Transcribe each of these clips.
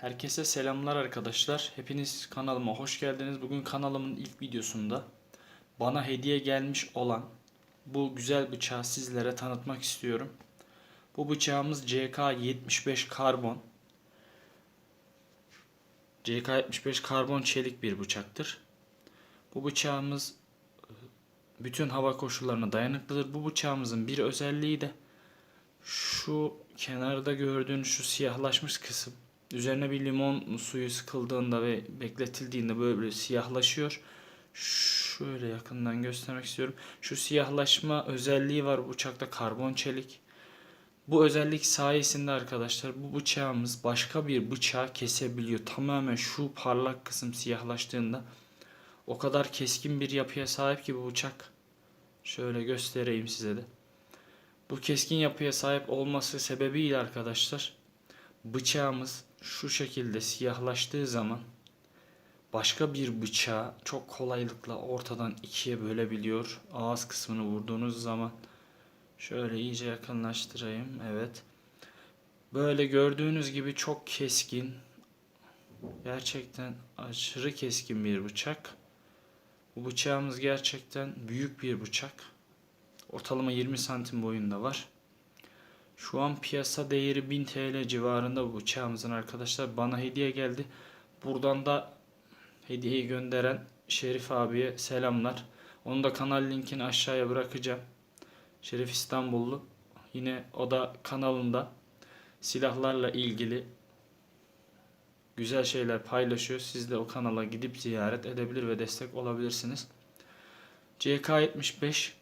Herkese selamlar arkadaşlar. Hepiniz kanalıma hoş geldiniz. Bugün kanalımın ilk videosunda bana hediye gelmiş olan bu güzel bıçağı sizlere tanıtmak istiyorum. Bu bıçağımız CK75 karbon. CK75 karbon çelik bir bıçaktır. Bu bıçağımız e, bütün hava koşullarına dayanıklıdır. Bu bıçağımızın bir özelliği de şu kenarda gördüğünüz şu siyahlaşmış kısım üzerine bir limon suyu sıkıldığında ve bekletildiğinde böyle, böyle siyahlaşıyor. Şöyle yakından göstermek istiyorum. Şu siyahlaşma özelliği var bıçakta karbon çelik. Bu özellik sayesinde arkadaşlar bu bıçağımız başka bir bıçağı kesebiliyor. Tamamen şu parlak kısım siyahlaştığında o kadar keskin bir yapıya sahip ki bu bıçak. Şöyle göstereyim size de. Bu keskin yapıya sahip olması sebebiyle arkadaşlar bıçağımız şu şekilde siyahlaştığı zaman başka bir bıçağı çok kolaylıkla ortadan ikiye bölebiliyor. Ağız kısmını vurduğunuz zaman şöyle iyice yakınlaştırayım. Evet. Böyle gördüğünüz gibi çok keskin. Gerçekten aşırı keskin bir bıçak. Bu bıçağımız gerçekten büyük bir bıçak. Ortalama 20 santim boyunda var. Şu an piyasa değeri 1000 TL civarında bu bıçağımızın arkadaşlar. Bana hediye geldi. Buradan da hediyeyi gönderen Şerif abiye selamlar. Onu da kanal linkini aşağıya bırakacağım. Şerif İstanbullu. Yine o da kanalında silahlarla ilgili güzel şeyler paylaşıyor. Siz de o kanala gidip ziyaret edebilir ve destek olabilirsiniz. CK75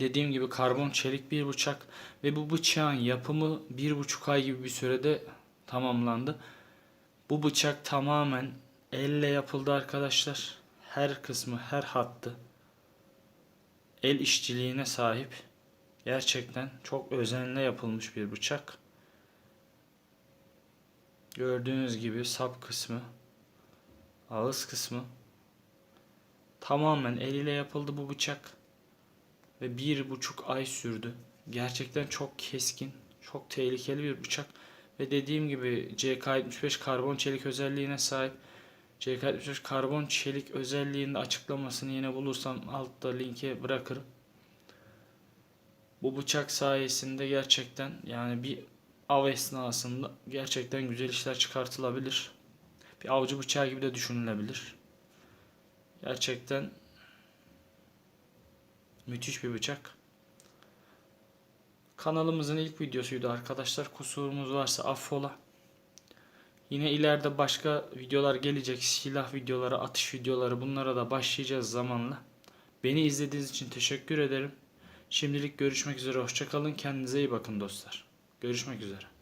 dediğim gibi karbon çelik bir bıçak ve bu bıçağın yapımı bir buçuk ay gibi bir sürede tamamlandı. Bu bıçak tamamen elle yapıldı arkadaşlar. Her kısmı, her hattı el işçiliğine sahip. Gerçekten çok özenle yapılmış bir bıçak. Gördüğünüz gibi sap kısmı, ağız kısmı tamamen el ile yapıldı bu bıçak ve bir buçuk ay sürdü. Gerçekten çok keskin, çok tehlikeli bir bıçak ve dediğim gibi CK75 karbon çelik özelliğine sahip. CK75 karbon çelik özelliğinde açıklamasını yine bulursam altta linke bırakırım. Bu bıçak sayesinde gerçekten yani bir av esnasında gerçekten güzel işler çıkartılabilir. Bir avcı bıçağı gibi de düşünülebilir. Gerçekten müthiş bir bıçak. Kanalımızın ilk videosuydu arkadaşlar. Kusurumuz varsa affola. Yine ileride başka videolar gelecek. Silah videoları, atış videoları bunlara da başlayacağız zamanla. Beni izlediğiniz için teşekkür ederim. Şimdilik görüşmek üzere. Hoşçakalın. Kendinize iyi bakın dostlar. Görüşmek üzere.